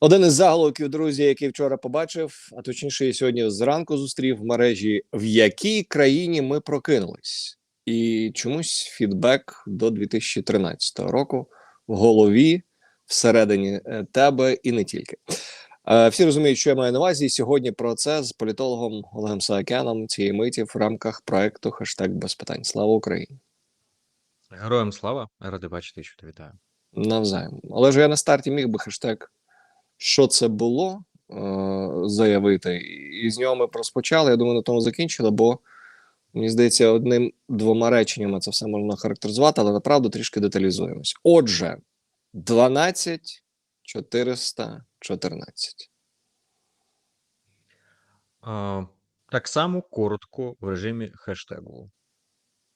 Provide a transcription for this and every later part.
Один із заголовків, друзі, який вчора побачив, а точніше, і сьогодні зранку зустрів в мережі, в якій країні ми прокинулись, і чомусь фідбек до 2013 року в голові, всередині е, тебе і не тільки. Е, Всі розуміють, що я маю на увазі. І сьогодні про це з політологом Олегом Саакяном цієї миті в рамках проекту «Хештег без питань. Слава Україні! Героям слава, радий бачити, що ти вітаю. Навзаєм. Але ж я на старті міг би хештег що це було е, заявити, і з нього ми розпочали. Я думаю, на тому закінчили, бо мені здається, одним двома реченнями це все можна характеризувати, але направду трішки деталізуємось. Отже, 12 414. А, так само коротко в режимі хештегу.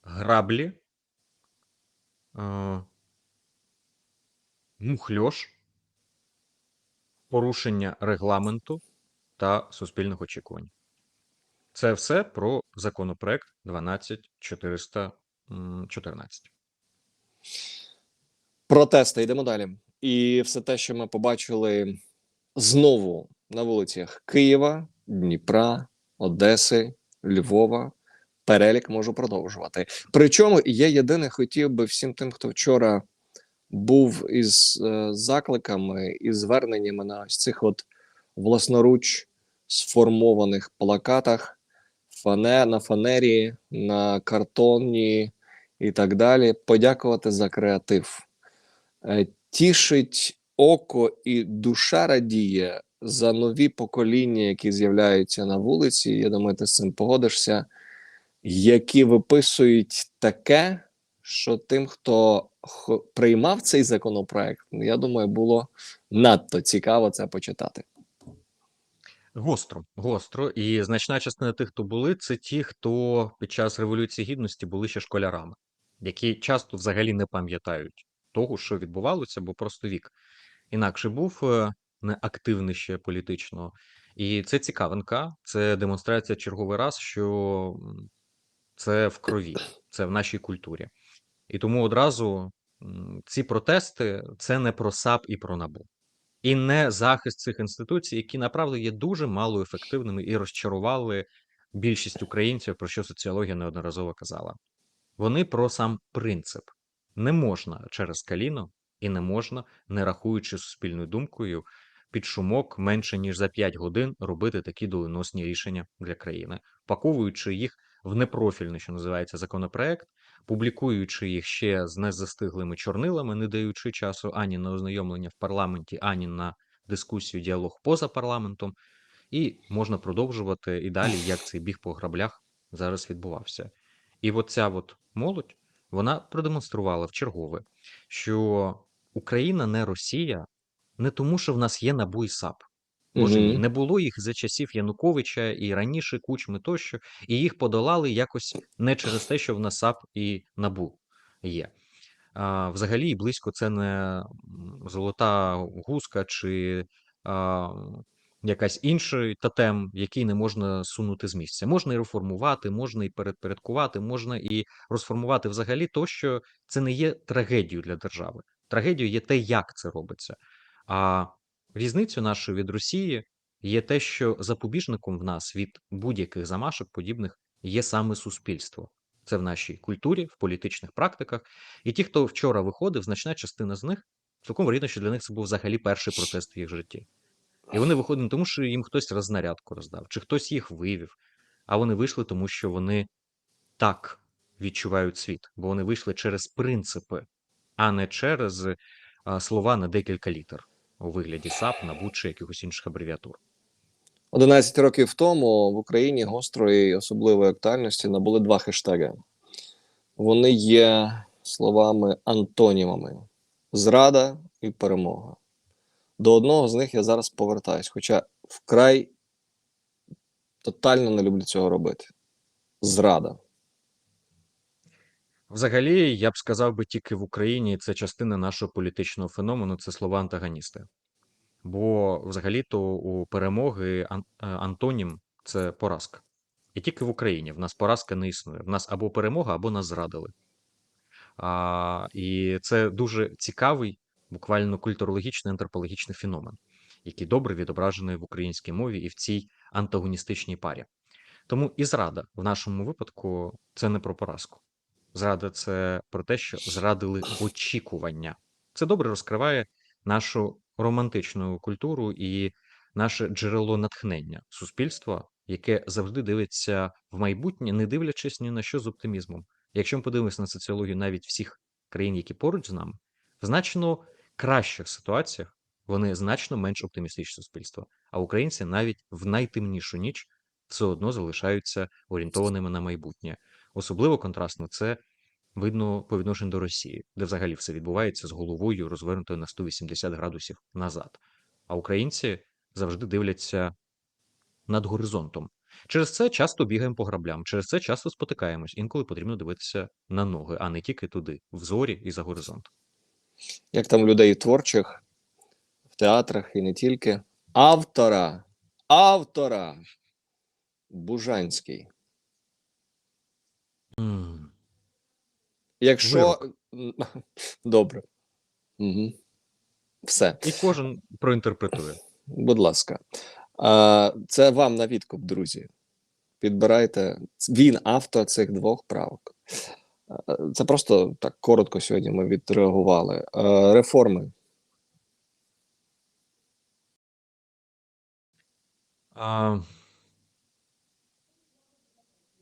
Граблі, а, мухльош, порушення регламенту та суспільних очікувань. Це все про законопроект 12414. Протести йдемо далі. І все те, що ми побачили знову на вулицях Києва, Дніпра, Одеси, Львова. Перелік можу продовжувати. Причому я єдине хотів би всім тим, хто вчора був із е, закликами і зверненнями на ось цих от власноруч сформованих плакатах, фане, на фанері, на картоні і так далі. Подякувати за креатив. Е, Тішить око і душа радіє за нові покоління, які з'являються на вулиці. Я думаю, ти з цим погодишся, які виписують таке, що тим, хто приймав цей законопроект, я думаю, було надто цікаво це почитати. Гостро, гостро. І значна частина тих, хто були, це ті, хто під час Революції Гідності були ще школярами, які часто взагалі не пам'ятають того, що відбувалося, бо просто вік інакше був е, не активний ще політично. І це цікавинка, це демонстрація черговий раз, що це в крові, це в нашій культурі. І тому одразу ці протести це не про САП і про НАБУ. І не захист цих інституцій, які направду є дуже мало ефективними і розчарували більшість українців, про що соціологія неодноразово казала. Вони про сам принцип. Не можна через каліно і не можна, не рахуючи суспільною думкою, під шумок менше ніж за 5 годин робити такі доленосні рішення для країни, паковуючи їх в непрофільний, що називається законопроект, публікуючи їх ще з незастиглими чорнилами, не даючи часу ані на ознайомлення в парламенті, ані на дискусію, діалог поза парламентом, і можна продовжувати і далі, як цей біг по граблях зараз відбувався. І от ця от молодь вона продемонструвала в чергове, що Україна не Росія не тому, що в нас є НАБУ і САП. Мій, Мгм. не було їх за часів Януковича і раніше Кучми тощо, і їх подолали якось не через те, що в нас САП і НАБУ є. А, взагалі, і близько це не м, золота гуска чи а, якась інший тотем, який не можна сунути з місця. Можна і реформувати, можна і передпорядкувати, можна і розформувати взагалі то, що це не є трагедією для держави. Трагедією є те, як це робиться. А різницю нашу від Росії є те, що запобіжником в нас від будь-яких замашок подібних є саме суспільство. Це в нашій культурі, в політичних практиках. І ті, хто вчора виходив, значна частина з них, цілком вірно, що для них це був взагалі перший протест в їх житті. І вони виходили не тому, що їм хтось рознарядку роздав, чи хтось їх вивів, а вони вийшли, тому що вони так відчувають світ, бо вони вийшли через принципи, а не через слова на декілька літер у вигляді САП, НАБУ чи якихось інших абревіатур. 11 років тому в Україні гострої особливої актуальності набули два хештеги. Вони є словами антонімами: зрада і перемога. До одного з них я зараз повертаюсь, хоча вкрай тотально не люблю цього робити. Зрада. Взагалі, я б сказав би тільки в Україні це частина нашого політичного феномену, це слова антагоністи. Бо взагалі-то у перемоги ан- е, антонім це поразка. І тільки в Україні в нас поразка не існує. В нас або перемога, або нас зрадили. А, і це дуже цікавий, буквально культурологічний антропологічний феномен. який добре відображений в українській мові і в цій антагоністичній парі. Тому і зрада в нашому випадку це не про поразку. Зрада це про те, що зрадили очікування. Це добре розкриває нашу романтичну культуру і наше джерело натхнення суспільства, яке завжди дивиться в майбутнє, не дивлячись ні на що з оптимізмом. Якщо ми подивимося на соціологію навіть всіх країн, які поруч з нами, в значно кращих ситуаціях вони значно менш оптимістичні суспільства. А українці навіть в найтемнішу ніч все одно залишаються орієнтованими на майбутнє. Особливо контрастно це видно по відношенню до Росії, де взагалі все відбувається з головою, розвернутою на 180 градусів назад. А українці завжди дивляться над горизонтом. Через це часто бігаємо по граблям, через це часто спотикаємось. Інколи потрібно дивитися на ноги, а не тільки туди, в зорі і за горизонт. Як там людей творчих в театрах і не тільки. Автора. Автора. Бужанський. М. Якщо. Вирок. Добре. Угу. Все. І кожен проінтерпретує. Будь ласка. А, це вам на відкуп, друзі. Підбирайте. Він автор цих двох правок. Це просто так коротко сьогодні ми відреагували. Реформи. А,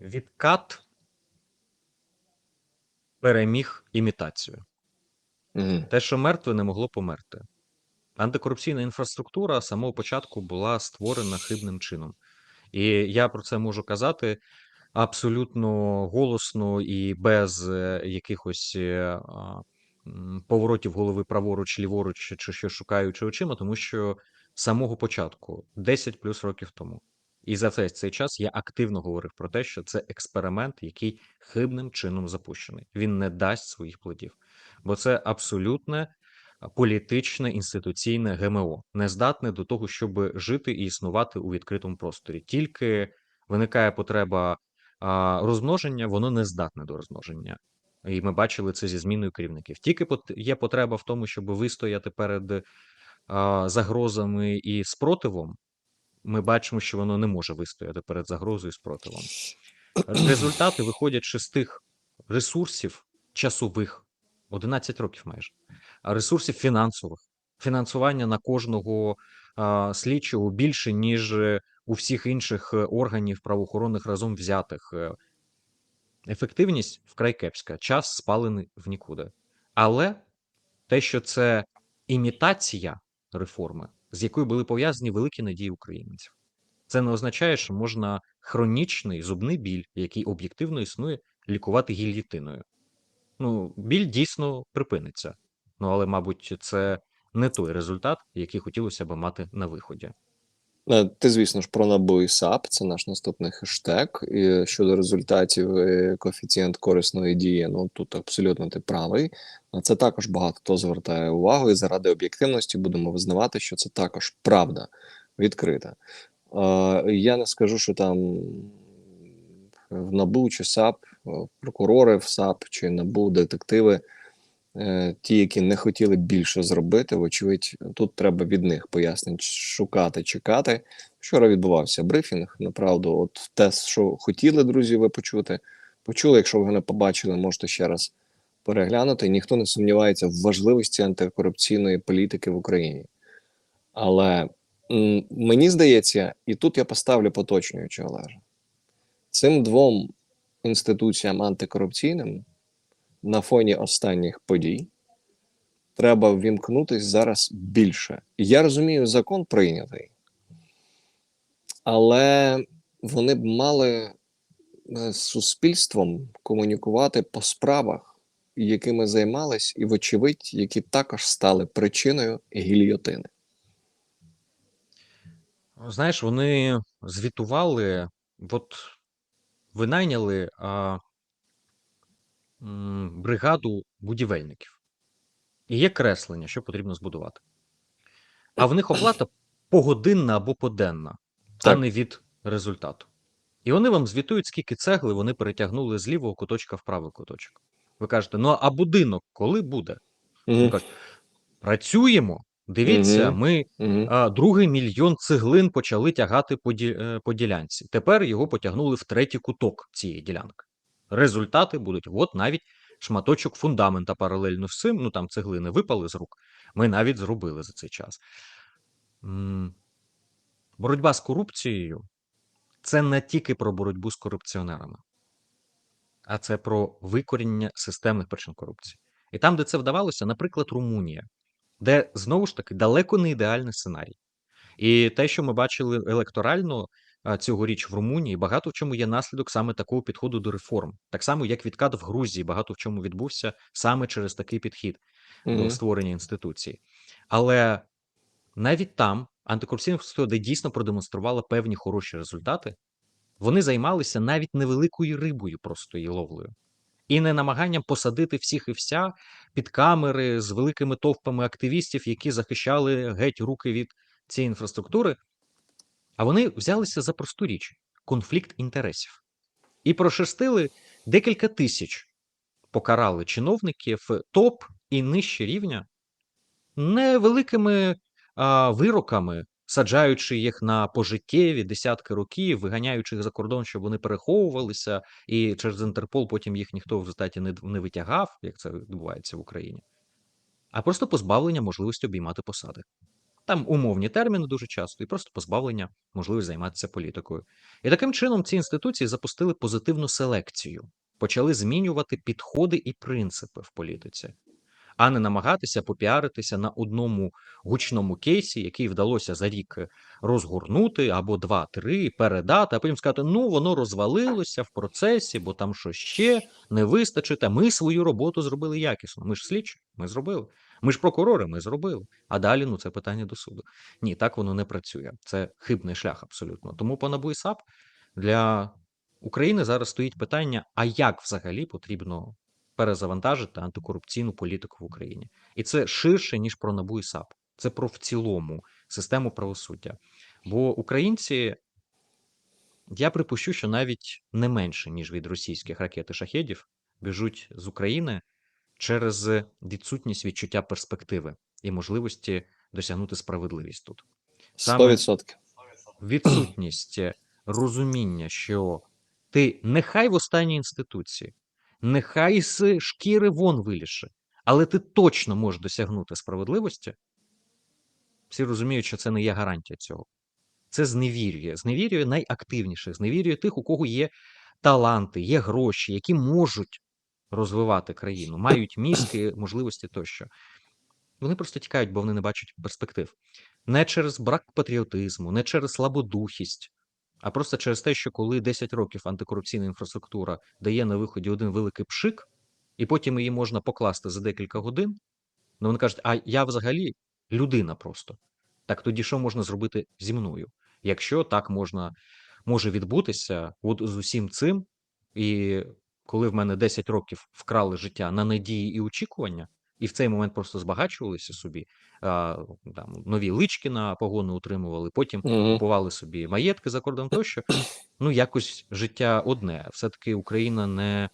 відкат переміг імітацію. Угу. Те, що мертве не могло померти. Антикорупційна інфраструктура з самого початку була створена хибним чином. І я про це можу казати абсолютно голосно і без е, якихось е, поворотів голови праворуч, ліворуч, чи що шукаючи очима, тому що з самого початку, 10 плюс років тому, і за весь цей час я активно говорив про те, що це експеримент, який хибним чином запущений. Він не дасть своїх плодів, бо це абсолютне політичне інституційне ГМО, не здатне до того, щоб жити і існувати у відкритому просторі. Тільки виникає потреба розмноження, воно не здатне до розмноження. І ми бачили це зі зміною керівників. Тільки є потреба в тому, щоб вистояти перед загрозами і спротивом. Ми бачимо, що воно не може вистояти перед загрозою і спротивом. Результати, виходячи з тих ресурсів часових, 11 років майже, ресурсів фінансових, фінансування на кожного а, слідчого більше, ніж е, у всіх інших е, органів правоохоронних разом взятих. Е, Ефективність вкрай кепська, час спалений в нікуди. Але те, що це імітація реформи, з якою були пов'язані великі надії українців, це не означає, що можна хронічний зубний біль, який об'єктивно існує, лікувати гільйотиною. Ну, біль дійсно припиниться. Ну, але, мабуть, це не той результат, який хотілося б мати на виході. Е, Ти, звісно ж, про НАБУ і САП, це наш наступний хештег. І щодо результатів е, коефіцієнт корисної дії, ну тут абсолютно ти правий. На це також багато хто звертає увагу, і заради об'єктивності будемо визнавати, що це також правда відкрита. Е, я не скажу, що там в НАБУ чи САП, е, прокурори в САП чи НАБУ, детективи. Е, Ті, які не хотіли більше зробити, вочевидь, тут треба від них пояснень шукати, чекати. Вчора відбувався брифінг. Направду, от те, що хотіли друзі, ви почути, почули. Якщо ви не побачили, можете ще раз переглянути. Ніхто не сумнівається в важливості антикорупційної політики в Україні. Але мені здається, і тут я поставлю поточнюючи Олежа. Цим двом інституціям антикорупційним на фоні останніх подій треба ввімкнутись зараз більше. Я розумію, закон прийнятий, але вони б мали е, з суспільством комунікувати по справах, якими займались, і, вочевидь, які також стали причиною гільйотини. Знаєш, вони звітували, от винайняли а, бригаду будівельників. І є креслення, що потрібно збудувати. А в них оплата погодинна або поденна, а не від результату. І вони вам звітують, скільки цегли вони перетягнули з лівого куточка в правий куточок. Ви кажете, ну а будинок коли буде? Вони кажуть, працюємо, Дивіться, Мгм. ми Мгм. а, другий мільйон цеглин почали тягати по, ді, е, по ділянці. Тепер його потягнули в третій куток цієї ділянки. Результати будуть: от навіть шматочок фундамента паралельно з цим, ну там цеглини випали з рук. Ми навіть зробили за цей час. Боротьба з корупцією це не тільки про боротьбу з корупціонерами, а це про викорінення системних причин корупції. І там, де це вдавалося, наприклад, Румунія, де знову ж таки далеко не ідеальний сценарій. І те, що ми бачили електорально цьогоріч в Румунії, багато в чому є наслідок саме такого підходу до реформ. Так само, як відкат в Грузії, багато в чому відбувся саме через такий підхід до створення інституцій. Але навіть там антикорупційна де дійсно продемонструвала певні хороші результати, вони займалися навіть невеликою рибою, просто її ловлею. І не намаганням посадити всіх і вся під камери з великими товпами активістів, які захищали геть руки від цієї інфраструктури. А вони взялися за просту річ конфлікт інтересів. І прошерстили декілька тисяч, покарали чиновників топ і нижче рівня невеликими а, вироками, саджаючи їх на пожиттєві десятки років, виганяючи їх за кордон, щоб вони переховувалися, і через Інтерпол потім їх ніхто в результаті не, не витягав, як це відбувається в Україні, а просто позбавлення можливості обіймати посади. Там умовні терміни дуже часто, і просто позбавлення можливості займатися політикою. І таким чином ці інституції запустили позитивну селекцію, почали змінювати підходи і принципи в політиці а не намагатися попіаритися на одному гучному кейсі, який вдалося за рік розгорнути або два-три передати, а потім сказати: ну воно розвалилося в процесі, бо там що ще не вистачить. А ми свою роботу зробили якісно. Ми ж слідчі, ми зробили. Ми ж прокурори, ми зробили. А далі ну це питання до суду. Ні, так воно не працює. Це хибний шлях абсолютно. Тому по НАБУ і САП для України зараз стоїть питання: а як взагалі потрібно перезавантажити антикорупційну політику в Україні. І це ширше, ніж про НАБУ і САП. Це про в цілому систему правосуддя. Бо українці, я припущу, що навіть не менше, ніж від російських ракет і шахедів, біжуть з України через відсутність відчуття перспективи і можливості досягнути справедливість тут. Сто відсотків. відсутність розуміння, що ти нехай в останній інституції, нехай з шкіри вон виліше, але ти точно можеш досягнути справедливості. Всі розуміють, що це не є гарантія цього. Це зневірює. Зневірює найактивніших, зневірює тих, у кого є таланти, є гроші, які можуть розвивати країну, мають мізки, можливості тощо. Вони просто тікають, бо вони не бачать перспектив. Не через брак патріотизму, не через слабодухість, а просто через те, що коли 10 років антикорупційна інфраструктура дає на виході один великий пшик, і потім її можна покласти за декілька годин, ну вони кажуть, а я взагалі людина просто. Так тоді що можна зробити зі мною? Якщо так можна може відбутися, от з усім цим, і коли в мене 10 років вкрали життя на надії і очікування, і в цей момент просто збагачувалися собі, а, там нові лички на погони утримували, потім Мгм. купували собі маєтки за кордон тощо. Ну, якось життя одне. Все-таки Україна не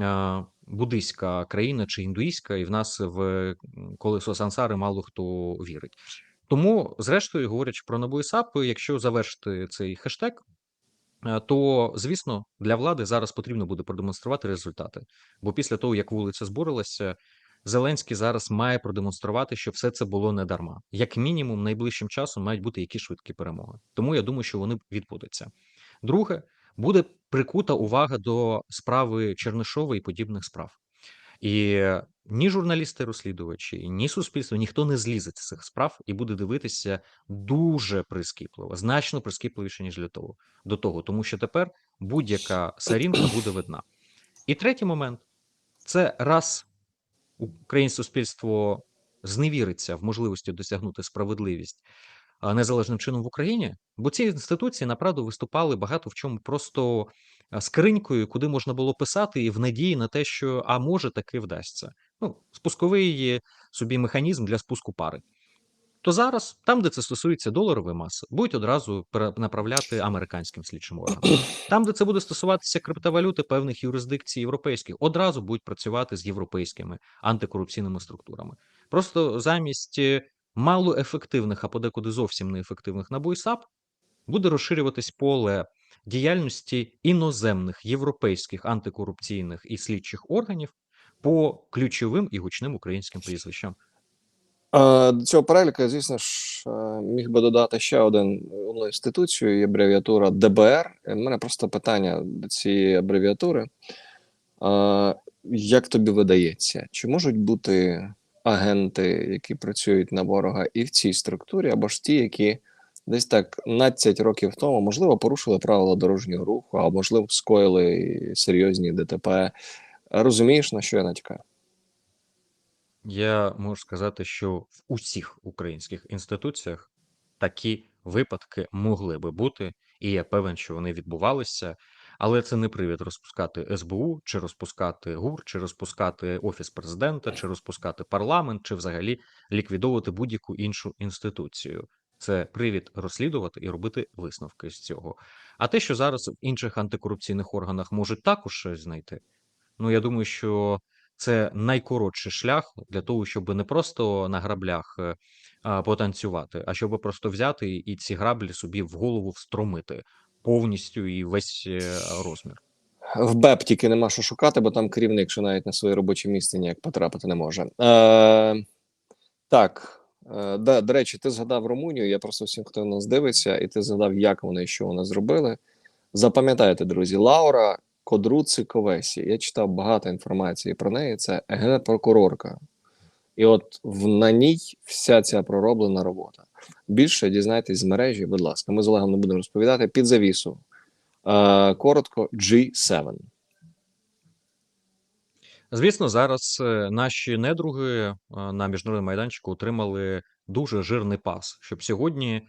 а, буддийська країна чи індуїзька, і в нас в колесо сансари мало хто вірить. Тому, зрештою, говорячи про НАБУ і САП, якщо завершити цей хештег, то звісно для влади зараз потрібно буде продемонструвати результати. Бо після того, як вулиця збурилася, Зеленський зараз має продемонструвати, що все це було не дарма. Як мінімум, найближчим часом мають бути якісь швидкі перемоги. Тому я думаю, що вони відбудуться. Друге, буде прикута увага до справи Чернишова і подібних справ. І ні журналісти-розслідувачі, ні суспільство, ніхто не злізе з цих справ і буде дивитися дуже прискіпливо, значно прискіпливіше, ніж для того. До того, тому що тепер будь-яка сарінка буде видна. І третій момент це раз українське суспільство зневіриться в можливості досягнути справедливість незалежним чином в Україні, бо ці інституції направду виступали багато в чому просто скринькою, куди можна було писати, і в надії на те, що а може таки вдасться. Ну, спусковий собі механізм для спуску пари. То зараз, там, де це стосується доларової маси, будуть одразу перенаправляти американським слідчим органам. Там, де це буде стосуватися криптовалюти певних юрисдикцій європейських, одразу будуть працювати з європейськими антикорупційними структурами. Просто замість е, малоефективних, а подекуди зовсім неефективних НАБУ і САП, буде розширюватись поле діяльності іноземних європейських антикорупційних і слідчих органів по ключовим і гучним українським прізвищам. Е, До цього переліку, звісно ж, е, міг би додати ще один одну інституцію, є абревіатура ДБР. У мене просто питання до цієї абревіатури. Е, Як тобі видається, чи можуть бути агенти, які працюють на ворога і в цій структурі, або ж ті, які десь так 15 років тому, можливо, порушили правила дорожнього руху, а можливо, скоїли серйозні ДТП. Розумієш, на що я натякаю? Я можу сказати, що в усіх українських інституціях такі випадки могли би бути, і я певен, що вони відбувалися. Але це не привід розпускати СБУ, чи розпускати ГУР, чи розпускати Офіс президента, чи розпускати парламент, чи взагалі ліквідовувати будь-яку іншу інституцію. Це привід розслідувати і робити висновки з цього. А те, що зараз в інших антикорупційних органах можуть також щось знайти, ну я думаю, що це найкоротший шлях для того, щоб не просто на граблях е, потанцювати, а щоб просто взяти і ці граблі собі в голову встромити повністю і весь е, розмір. В БЕП тільки нема що шукати, бо там керівник, що навіть на своє робоче місце ніяк потрапити не може. Е, так, е, да, до речі, ти згадав Румунію. Я просто всім, хто нас дивиться, і ти згадав, як вони що вони зробили. Запам'ятайте, друзі, Лаура Кодруци Ковесі. Я читав багато інформації про неї. Це генерпрокурорка. І от в на ній вся ця пророблена робота. Більше дізнайтесь з мережі, будь ласка. Ми з Олегом не будемо розповідати під завісу. Е, коротко, G7. Звісно, зараз е, наші недруги е, на міжнародному майданчику отримали дуже жирний пас, щоб сьогодні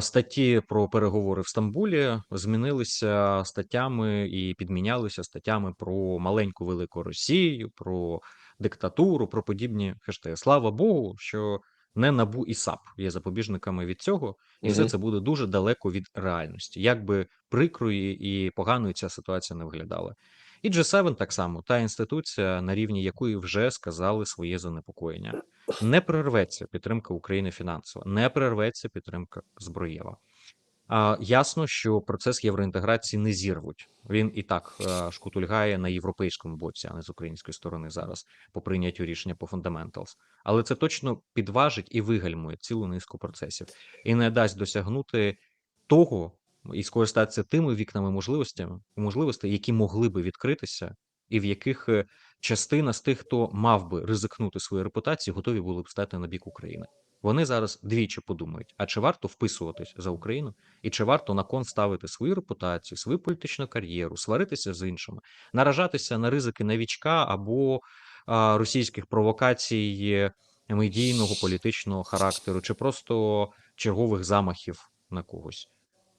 статті про переговори в Стамбулі змінилися статтями і підмінялися статтями про маленьку велику Росію, про диктатуру, про подібні хештеги. Слава Богу, що не НАБУ і САП є запобіжниками від цього, і все це буде дуже далеко від реальності, як би прикрою і поганою ця ситуація не виглядала. І G7 так само, та інституція, на рівні якої вже сказали своє занепокоєння. Не прерветься підтримка України фінансово, не прерветься підтримка зброєва. Ясно, що процес євроінтеграції не зірвуть. Він і так е, шкутульгає на європейському боці, а не з української сторони зараз по прийняттю рішення по фундаменталс. Але це точно підважить і вигальмує цілу низку процесів і не дасть досягнути того і скористатися тими вікнами можливостями, можливостей, які могли би відкритися, і в яких е, частина з тих, хто мав би ризикнути свою репутацію, готові були б стати на бік України. Вони зараз двічі подумають: а чи варто вписуватись за Україну, і чи варто на кон ставити свою репутацію, свою політичну кар'єру, сваритися з іншими, наражатися на ризики новічка або а, російських провокацій е, медійного політичного характеру, чи просто чергових замахів на когось.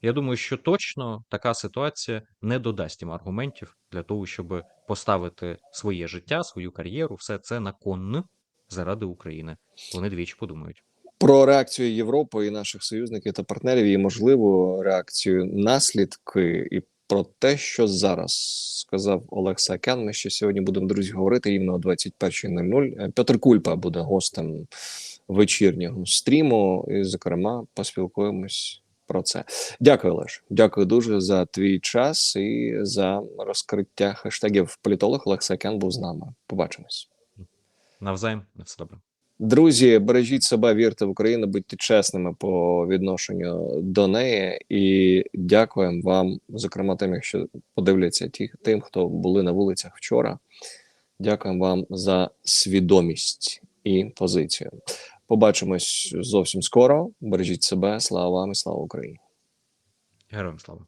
Я думаю, що точно така ситуація не додасть їм аргументів для того, щоб поставити своє життя, свою кар'єру, все це на кон заради України. Вони двічі подумають. Про реакцію Європи і наших союзників та партнерів і можливу реакцію наслідки, і про те, що зараз сказав Олег Саакян. Ми ще сьогодні будемо друзі говорити рівно о 21.00. Е, Петр Кульпа буде гостем вечірнього стріму, і, зокрема, поспілкуємось про це. Дякую, Олеж. Дякую дуже за твій час і за розкриття хештегів. Політолог Олег Саакян був з нами. Побачимось. Навзаєм, на все добре. Друзі, бережіть себе, вірте в Україну, будьте чесними по відношенню до неї, і дякуємо вам, зокрема, тим, якщо подивляться ті, тим, хто були на вулицях вчора. Дякуємо вам за свідомість і позицію. Побачимось зовсім скоро. Бережіть себе, слава вам і слава Україні. Героям слава.